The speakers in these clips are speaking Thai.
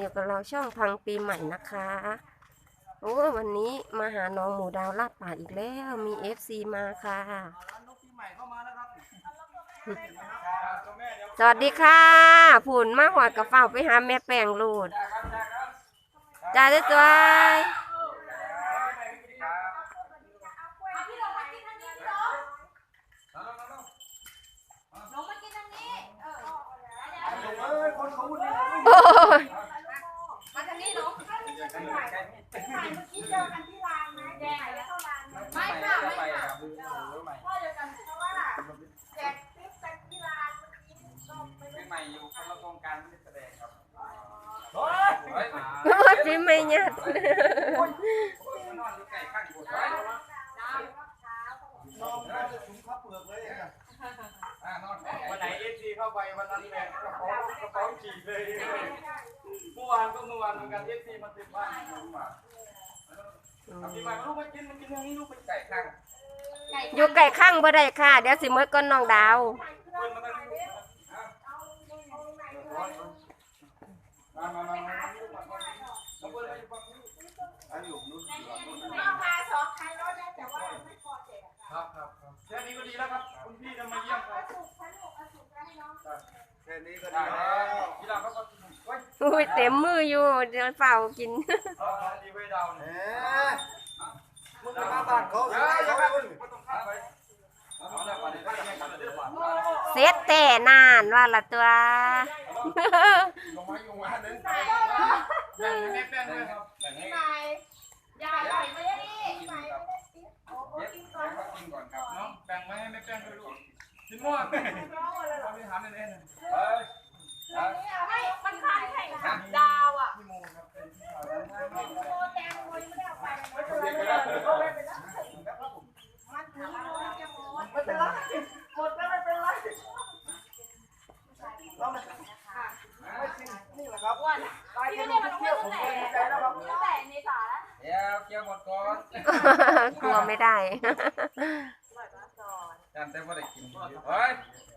อยู่กับเราช่องพังปีใหม่นะคะ โอ้วันนี้มาหาน้องหมูดาวลาดป่าอีกแล้วมีเอฟซีมาค่ะ สวัสดีค่ะผุนมาหอดกระเป๋าไปหาแม่แป้งรูดจ้าด้วยจ้วลงมากินทางนี้พี่ลงลงมากินทางนี้ เออ เอ้ยคนเขาพูดดีนะ โอ้ย มาทางนี้ลงแดงแล้วไม่ค่ะไม่ค่ะพ่อเดียวกันเพราะว่าแจกติ๊บกันที่ร้านเมื่อกี้ก็ไม่ได้ ใหม่ อยู่คนละโครงการไม่ได้แสดงครับเฮ้ยเฮ้ยมาโอ้ยพี่ไม่ยัดนอนอยู่ใกล้ข้างกูไว้น้องน่าจะถุงข้าวเปลือกเลยอะอ่านอนวันไหนเอฟซีเข้าไปวันนั้นแหละกระเป๋ากระเป๋าฉีกเลยเมื่อวานก็เมื่อวานเหมือนกันเอฟซีมาเต็มบ้านผมอะปีใหม่ลูกมากินมากินทางนี้ลูกไปใกล้ข้างอยู่ไก่ข้างบ่ได้ค่ะ เดี๋ยวสิเมื่อก้นน้องดาว เพื่อนมาทางนี้มา มามามาลูกมาก่อนน้องเพื่อนมาอยู่ฝั่งนี้อะอยู่นู้นอยู่ฝั่งนู้นก็มาสองคันรถนะแต่ว่าไม่พอแจกครับครับครับแค่นี้ก็ดีแล้วครับคุณพี่จะมาเยี่ยมครับสุกสนุกสุกให้น้องแค่นี้ก็ดีแล้วพี่ดาวเขาก็เฮ้ยอุ้ยเต็มมืออยู่เดี๋ยวเฝ้ากินเอาดีไว้ดาวเนี่ยมึงไปมาบ้านเขาเฮ้ยอย่าไปมึงไม่ต้องข้ามไปเอาละวันนี้ก็จะไม่ขัดเดือดร้อนเสร็จแต่นานว่าละตัว ลงมาลงมาเน้นไปแบ่งให้แม่แป้งด้วยครับแบ่งให้ใหม่ยายใหม่ไม่ได้ใหม่ไม่ได้ติ๊บโอ้โหกินก่อนเกินก่อนครับน้องแบ่งมาให้แม่แป้งด้วยลูกชิ้นม่วงร้องเลยเอาไปถามเน้นๆเฮ้ยไม่มันขาดแข่งดาวอะพี่โมครับเป็นพี่สาวร้านข้าวโมแตงโมยังไม่ได้เอาไปเลย วไม่ได้จำได้ว่าได้กินเฮ้ย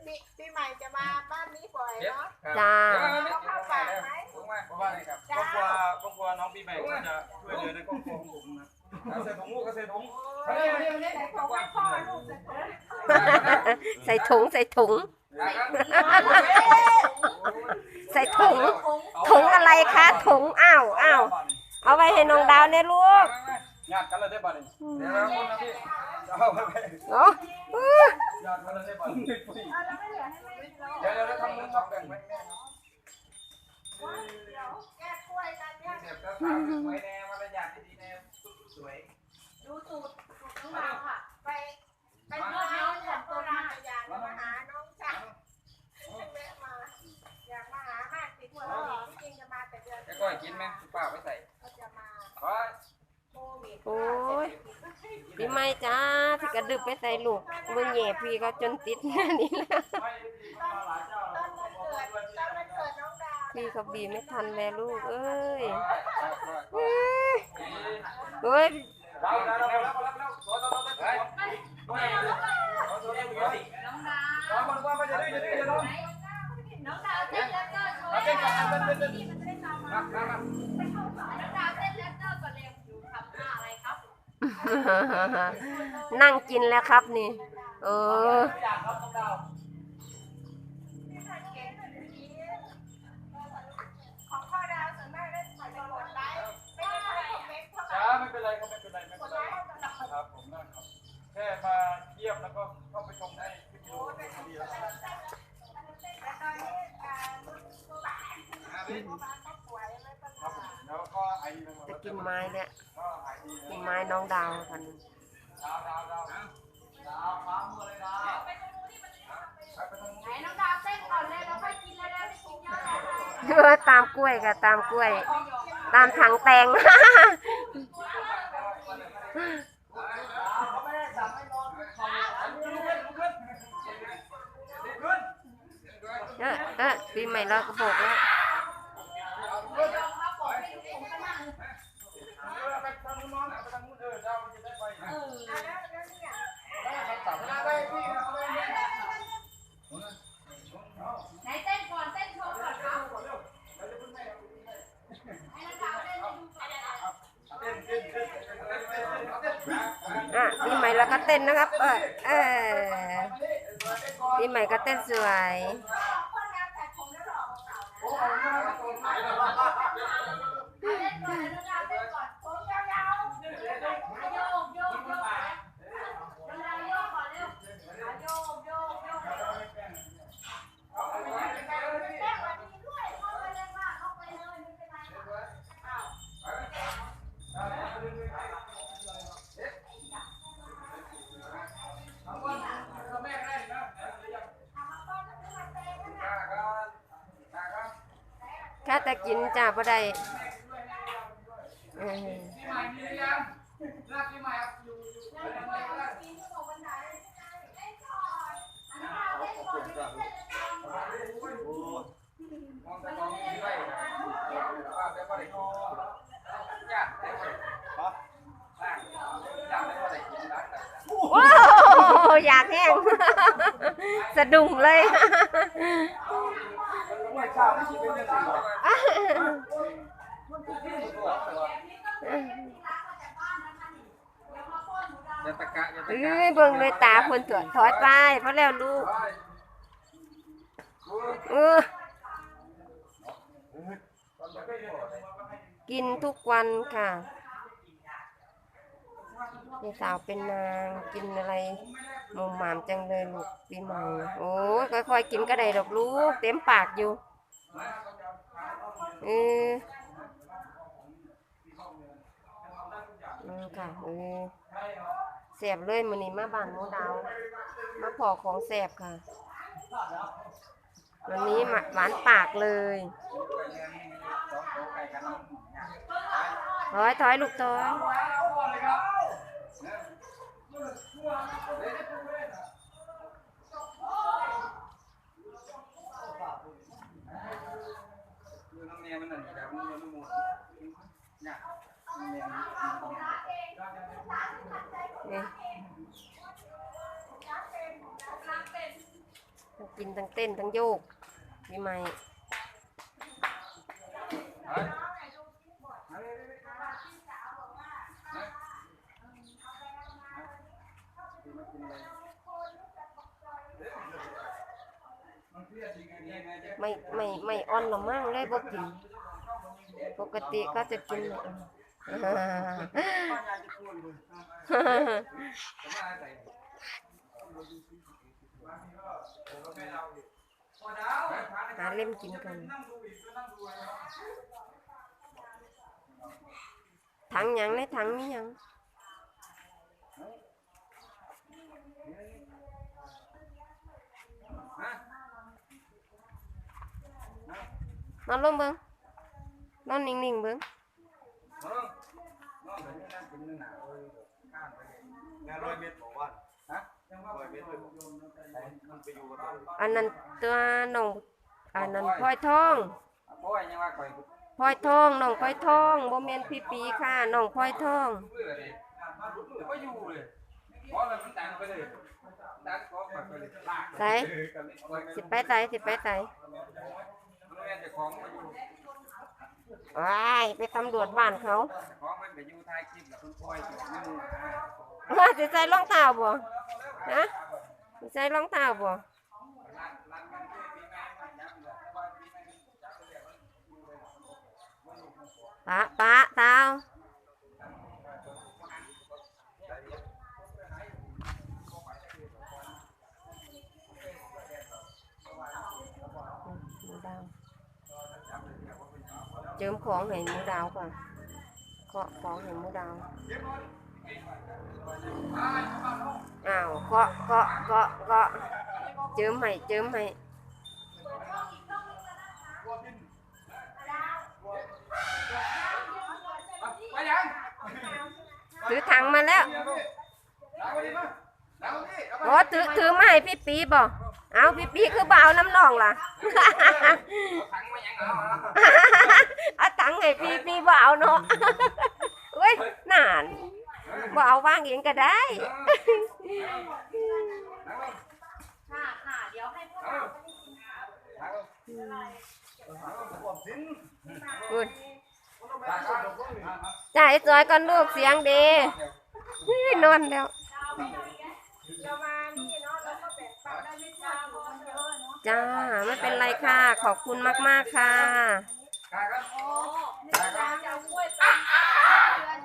ปีปีใหม่จะมาบ้านนี้บ่อยเย็บเนาะจ้า เอาข้าวฝากไหมถูกไหมเพราะว่าอะไรครับครอบครัวครอบครัวน้องปีใหม่ก็จะช่วยเหลือในครอบครัวของผมนะเกษตรถุงลูกเกษตรถุงเฮ้ยเฮ้ยเฮ้ยใส่ของให้พ่อลูกใส่ของใส่ถุงใส่ถุง ใส่ถุงถุงอะไรคะถุงอ้าวอ้าวเอาไว้ให้น้องดาวเนี่ยลูก ญาติกันเลยได้บ่เนี่ยเดี๋ยวคนนะพี่เอาไปโอ้ญาติกันเลยได้บ่เนี่ยเอาแล้วไม่เหลือให้แม่กินแล้วเดี๋ยวเดี๋ยวทำมือสองแบ่งไว้แม่ครับเดี๋ยวแก้กล้วยกันเนี่ยเสียบแล้วสาวสวยแน่มารยาทดีแน่สวย ดูสูตรสูตรน้องดาวค่ะ ไป ไปนวดน้องจากโบราณอยากมาหาน้องจักแวะมา อยากมาหามากติดหัวเราที่จริงจะมาแต่เดือน แล้วก็กินไหมคุณป้าไปใส่ ก็จะมา เฮ้ย โควิด โอ้ยพี่ไม่จ้าพี่กระดึบ ไปใส่ลูกมึงแย่พี่ก็จนติดแค่นี้แล้วไม่มาหลายเจ้าตอนวันเกิดตอนวันเกิดน้องดาวพี่เขาบีไม่ทันแล้วลูก เอ้ยเฮ้ย เฮ้ยดาวดาวดาวแล้วแล้วแล้วขอต้อนรับได้ขอขอตัวเองขอน้องดาวขอคนว่ามันจะดื้อจะดื้อจะร้องน้องดาวเต้นแล้วก็โชว์นี่มันจะได้ตามมามามาน้องดาวเต้นแล้วก็ก่อนเร็วอยู่ทำท่าอะไรครับนั่งกินแล้วครับนี่ เอออยากครับน้องดาวของพ่อดาวส่วนมากได้ถ่ายกดไลค์ไม่ได้ถ่ายคอมเมนต์เท่าไหร่จ้าไม่เป็นไรครับไม่เป็นไรไม่เป็นไรครับผมนั่งครับแค่มาเยี่ยมแล้วก็เข้าไปชมให้คลิปวิดีโอดีแล้วครับแต่ตอนนี้อ่ารุ่นตัวบ้านตัวบ้านก็ป่วยไม่ต้องครับผมแล้วก็ไอ้นะครับจะกินไม้เนี่ยก็หายดีกินไม้น้องดาวกัน ดาวดาวดาวดาวฟ้ามือเลยดาวไปตรงนู้นไหนน้องดาวเต้นก่อนเลยแล้วค่อยกินแล้วได้ไม่กินเยอะเลยเออตามกล้วยค่ะตามกล้วย ตามถังแตง เขาไม่ได้สั่งให้นอนลุกขึ้นลุกขึ้นลุกขึ้น เออเออปีใหม่เรากระโปกแล้ว ไนเต้นก่อนเต้นโชก่อนครับใหอะปีใหม่แล้วก็เต้นนะครับ เออเออปีใหม่ก็เต้นสวย กได้ว่าได้กินได้แต่โอ้โหอยากแห้งสะดุ้งเลย เป็นเรื่องจริงหรอกอย่าตะกะอย่าตะเอ้กะยเบิ่งเลยตาเพิ่นตัวถอดไปเพราะแล้วลูกเออกินทุกวันค่ะนี่สาวเป็นนางกินอะไรหมุมหมามจังเลยลูกปีใหม่โอ้ยค่อยๆกินก็ได้ดอกลูก เต็มปากอยู่ เอออืมค่ะเออแสบเลยมือนี้มาบ้านหมูดาว มาพอของแสบค่ะ วันนี้หวานปากเลยถอยถอยลูกถอย คือน้ำเมียมันนั่นแหละมันมันมันเนี่ยเมียมันนี่ทั้งกินทั้งเต้นทั้งโยกมีไหม ไม่ไม่ไม่อ่อนหรอมั่งเลยบ่กินปกติก็จะกินหาเล่มกินกันถังยังในถังมียัง นอนลงเบิ่งนอนนิ่งๆเบิ่งงานร้อยเมตรบอกว่าฮะร้อยเมตรมันไปอยู่กับบ้านอันนั้นตัวน้องอันนั้นพลอยทองเพราะว่ายังว่าคอยพลอยทองน้องพลอยทองบ่แม่นพี่ปีค่ะน้องพลอยทองเบื่อเลยก็อยู่เลยเพราะอะไรมันดังไปเลยดังก็ไปเลยลากไสสิไปไสสิไปไส มันแม่จะของมาอยู่ว้ายไปตำรวจบ้านเขาของมันไปอยู่ท้ายคลิปแล้วเพิ่งปล่อยอยู่นี่ว่าสิใส่รองเท้าบ่ฮะสิใส่รองเท้าบ่ร้านร้านมันช่วยปีแม่มันจับเลยแต่ว่าปีแม่จับไปแล้วมันอยู่เลยมันอยู่มันอยู่ ปะปะเท้าหมูดาว เจิมของให้หมูดาวก่อนเคาะของให้หมูดาว อ้าวเคาะเคาะเคาะเคาะเจิมให้เจิมให้ไปยังถือถังมาแล้วล้างไปดิมั้ยล้างไปดิโอ้ถือถือมาให้พี่ปีบ่ เอาพี่ปีคือบ่เอาน้ำนองล่ะถังมายังเอาเอาตังค์ให้พี่ปีบ่เอาเนาะเว้ยนานบ่เอาวางเองก็ได้ ค่ะค่ะเดี๋ยวให้พวกเราไปกินข้าวพูดจ่ายจอยก่อนลูกเสียงดีเฮ้ยนอนแล้ว เราไปเรียน จ้า ไม่เป็นไรค่ะ ขอบคุณมาก ๆ ค่ะกายครับโอ้กายครับจะเอากล้วยต้มเดือน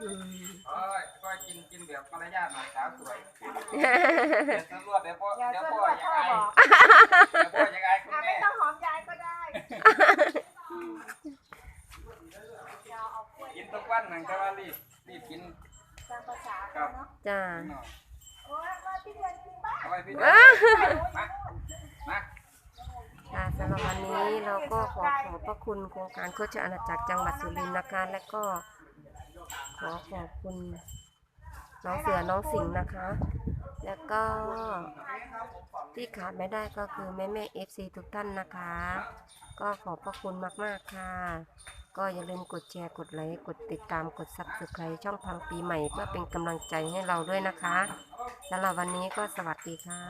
อืมเอ้ยก็กินกินแบบมารยาทหน่อยสาวสวยเดี๋ยวตำรวจเดี๋ยวพ่ออย่าเดี๋ยวเชื่อพ่อพ่อยังไงบอกเดี๋ยวพ่อยังไงคุณอะแม่ไม่ ต้องหอมยายก็ได้เราเอากล้วยกินทุกวันหนึ่งแต่ว่ารีบรีบกินตามภาษาเขาเนาะจ้า หน่อยโอ้ยมาที่เดือนจริงบ้าเอาไว้พี่อะมามาค่ะสำหรับ วันนี้เราก็ขอขอบพระคุณโครงการโคชอาณาจักรจังหวัดสุรินทร์นะคะ และก็ขอขอบคุณน้องเสือน้องสิงห์นะคะ แล้วก็ที่ขาดไม่ได้ก็คือแม่แม่เอฟซีทุกท่านนะคะ ก็ขอบพระคุณมาก ๆ ค่ะ ก็อย่าลืมกดแชร์กดไลค์กดติดตามกดซับสไครต์ช่องพังปีใหม่ เพื่อเป็นกำลังใจให้เราด้วยนะคะสำหรับวันนี้ก็สวัสดีค่ะ